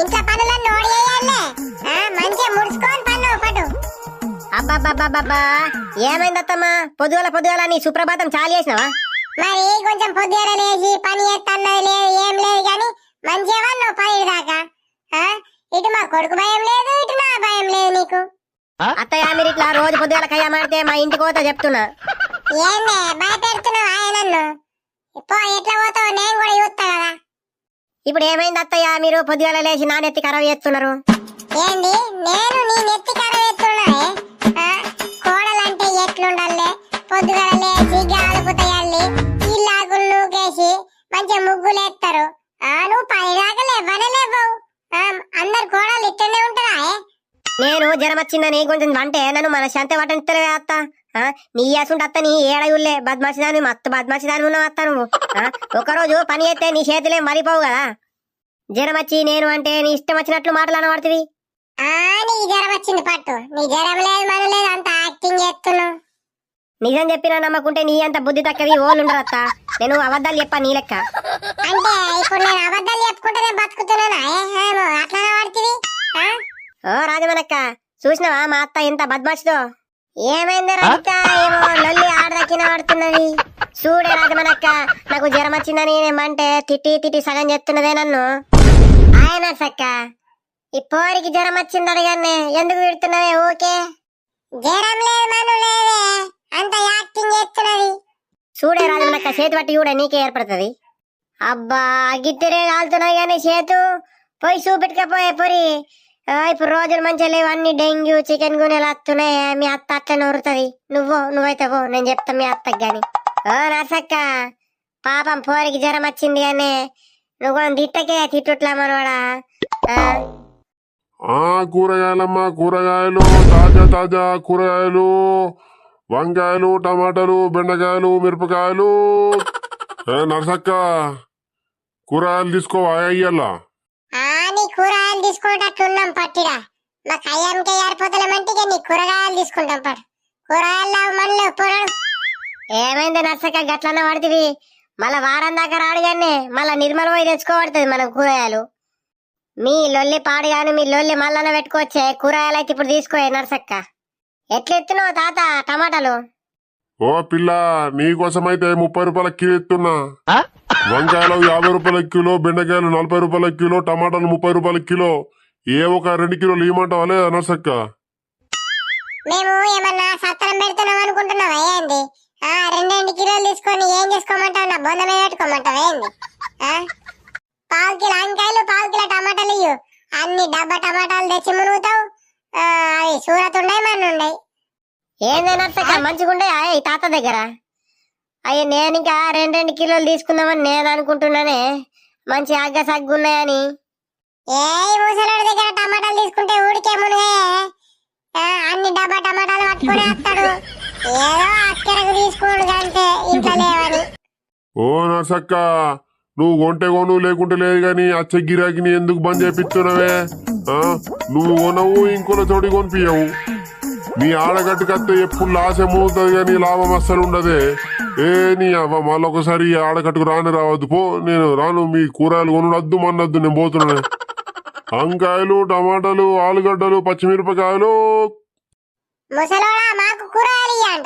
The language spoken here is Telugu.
ఇంట్లో పనులన్నీ మంచిగా ముడుచుకొని పన్ను పట్టు. అబ్బబ్బబ్బబ్బబ్బా. ఏమైంది అత్తమ్మా? పొద్దుగల పొద్దుగల నీ సుప్రభాతం చాలు చేసినావా? మరి కొంచెం పొద్దున లేచి పని చేస్తున్నది లేదు ఏం లేదు కానీ మంచిగా వాళ్ళు పని దాకా. ఆ, ఇటు మా కొడుకు భయం లేదు ఇటు నా భయం లేదు నీకు. అత్తయ్య మీరు ఇట్లా రోజు పొద్దుగల కయ్య మాడితే మా ఇంటికి పోతా చెప్తున్నా. ఏందే భయపెడుతున్నావు ఆయన నన్ను? పో ఎట్లా పోతావు నేను కూడా చూస్తా కదా. ఇప్పుడు ఏమైంది అత్తయ్య? మీరు పొద్దుగల లేచి నా నెత్తి ఖరాబ్ చేస్తున్నారు. ఏంది? నేను నీ నెత్తి కర చేస్తున్నానే? కోడలంటే ఎట్లుండాలే? పొద్దుగాల లేచి గాలుపు తయాలి ఇల్లాకులు నూకేసి మంచిగా ముగ్గులు ఎత్తారు నువ్వు పని దాకా లేవనే లేవు అందరు కోడలు ఇట్టనే ఉంటారా నేను జ్వరం వచ్చిందని కొంచెం వంటే నన్ను మన శాంతి పట్టనిస్తలే అత్త. నీ అసుంటి అత్త నీ ఏడయుల్లే బద్మాసిదాని మత్తు బద్మాసిదాని ఉన్నావు అత్త నువ్వు. ఒకరోజు పని చేస్తే నీ చేతులే మరిపోవు కదా. జ్వరం వచ్చి నేను అంటే నీ ఇష్టం వచ్చినట్లు మాటలు అనబడుతుంది ఆ నీ జ్వరం వచ్చింది పట్టు. నీ జ్వరం లేదు మన లేదు అంత యాక్టింగ్ చేస్తున్నావు. నిజం చెప్పినా నమ్మకుంటే నీ అంత బుద్ధి తక్కవి అత్త. నేను అబద్ధాలు చెప్పా నీ లెక్క. అంటే ఇప్పుడు నేను అబద్ధాలు చెప్పుకుంటేనే బతుకుతున్నానా? ఓ రాజమనక్క చూసినావా మా అత్త ఎంత బద్మాషిదో ఏమైంది రజిత ఏమో లొల్లి ఆడదక్కిన ఆడుతున్నది. చూడే రాజమనక్క నాకు జ్వరం వచ్చిందని ఏమంటే తిట్టి తిట్టి సగం చెప్తున్నదే నన్ను. ఆయన సక్క ఈ పోరికి జ్వరం వచ్చింది అడగానే ఎందుకు విడుతున్నవే ఓకే జ్వరం లేదు మను లేదే అంత యాక్టింగ్ చేస్తున్నది. చూడే రాజమనక్క చేతి పట్టి కూడా నీకే ఏర్పడుతుంది. అబ్బా గిద్దరే కాలుతున్నాయి కానీ చేతు. పోయి చూపెట్టుకపోయే పొరి. ఇప్పుడు రోజులు మంచిగా లేవు. అన్ని డెంగ్యూ చికెన్ గునెలు వస్తున్నాయి మీ అత్త అట్లనే ఉరుతుంది నువ్వు నువ్వైతే పో. నేను చెప్తా మీ అత్తకి గాని. ఓ నర్సక్క పాపం పోరికి జ్వరం వచ్చింది కానీ నువ్వు కొంచెం తిట్టకే తిట్టుట్లా మనవాడా? ఆ, కూరగాయలమ్మా కూరగాయలు తాజా తాజా కూరగాయలు వంకాయలు టమాటాలు బెండకాయలు మిరపకాయలు. నర్సక్క కూరగాయలు తీసుకోవా? అయ్యల్లా కూరగాయలు తీసుకునేటట్లున్నాం పట్టిరా. మా కయ్యంకే ఏర్పోతలేమంటే ఇక నీ కూరగాయలు తీసుకుంటాం పడు కూరగాయలు మళ్ళీ పొరడు ఏమైంది నర్సక్క గట్లన్న పడుతుంది మళ్ళా వారం దాకా రాడు కానీ మళ్ళా నిర్మల పోయి తెచ్చుకోబడుతుంది మనం కూరగాయలు. మీ లొల్లి పాడు గాని మీ లొల్లి మళ్ళన పెట్టుకోవచ్చే కూరగాయలు అయితే ఇప్పుడు తీసుకోయే నర్సక్క. ఎట్లెత్తున్నావు తాత టమాటాలు? ఓ పిల్ల నీకోసమైతే ముప్పై రూపాయల కిలో ఎత్తున్నా. వంకాయలు యాభై రూపాయల కిలో బెండకాయలు నలభై రూపాయల కిలో టమాటాలు ముప్పై రూపాయల కిలో. ఏ ఒక రెండు కిలోలు ఇవ్వమంటావా లేదా నరసక్క మేము ఏమన్నా సత్రం పెడుతున్నాం అనుకుంటున్నావా ఏంది? ఆ రెండు రెండు కిలోలు తీసుకొని ఏం చేసుకోమంటావు? నా బొంద మీద పెట్టుకోమంటావా ఏంది? ఆ? పావు కిలో వంకాయలు పావు కిలో టమాటాలు ఇయ్యు. అన్ని డబ్బా టమాటాలు తెచ్చి మునుగుతావు. అవి సూరత్ ఉన్నాయి మన ఉన్నాయి ఏంది నర్సక్క మంచిగుండే ఈ తాత దగ్గర? అయ్యో నేను ఇంకా రెండు రెండు కిలోలు తీసుకుందామని నేను అనుకుంటున్నానే. మంచి అగ్గ సగ్గున్నాయని. ఏ ముసలోడి దగ్గర టమాటాలు తీసుకుంటే ఊడికే మునిగే. అన్ని డబ్బా టమాటాలు పట్టుకొని వస్తాడు. ఏదో అక్కడకు తీసుకోడు అంతే ఇంట్లో లేవని. ఓ నరసక్క నువ్వు కొంటే కొను లేకుంటే లేదు గాని అచ్చ గిరాకిని ఎందుకు బంద్ చేపిస్తున్నావే? ఆ? నువ్వు కొనవు ఇంకోల చోటి కొనిపించవు మీ ఆడగట్టుకత్తే ఎప్పుడు లాస్ ఏమవుతుంది కానీ లాభం అస్సలు ఉండదే. ఏ నీ అవ్వ మళ్ళొకసారి ఒకసారి ఆడగట్టుకు రాని రావద్దు. పో నేను రాను మీ కూరగాయలు కొనుడద్దు మన్నద్దు నేను పోతున్నాను వంకాయలు టమాటాలు ఆలుగడ్డలు పచ్చిమిరపకాయలు. ముసలోడా మాకు కూరగాయలు